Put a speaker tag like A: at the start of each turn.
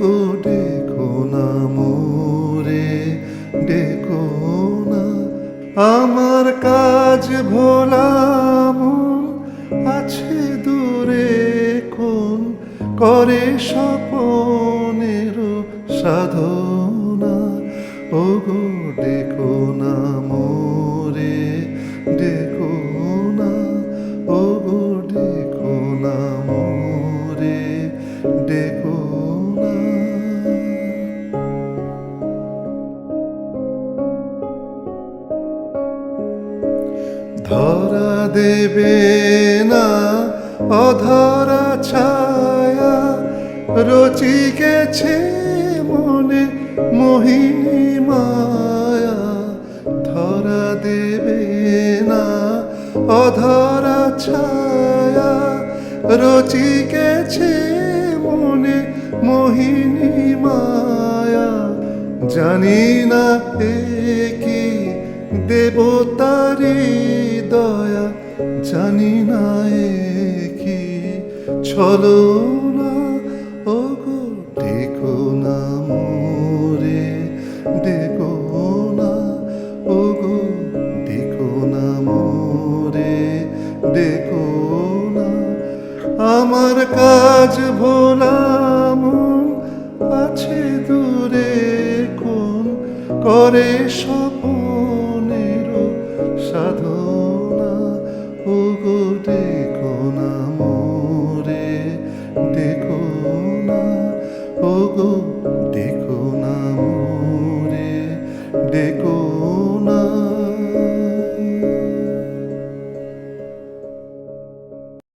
A: গো ডেকো না মোরে ডেকো না আমার কাজ ভোলাম আছে দূরে, কোন করে স্বপনের সাধনা? ও গো ডেকো না মোরে ধরা দেবে না, অধরা ছায়া রচি গেছে মনে মোহিনী মায়া। ধরা দেবে না, অধরা ছায়া রচি গেছে মনে মোহিনী মায়া। জানি না কি দেবতারি দয়া জানি না এ কি। ছলো না ও গো ডেকো না মোরে, ডেকো না ও গো ডেকো না মোরে, ডেকো না। আমার কাজ ভোলাম আছে দূরে, কোন করে স্বপনের সাধনা গো ডেকো না মোরে ডেকো না ও গো ডেকো না মোরে ডেকো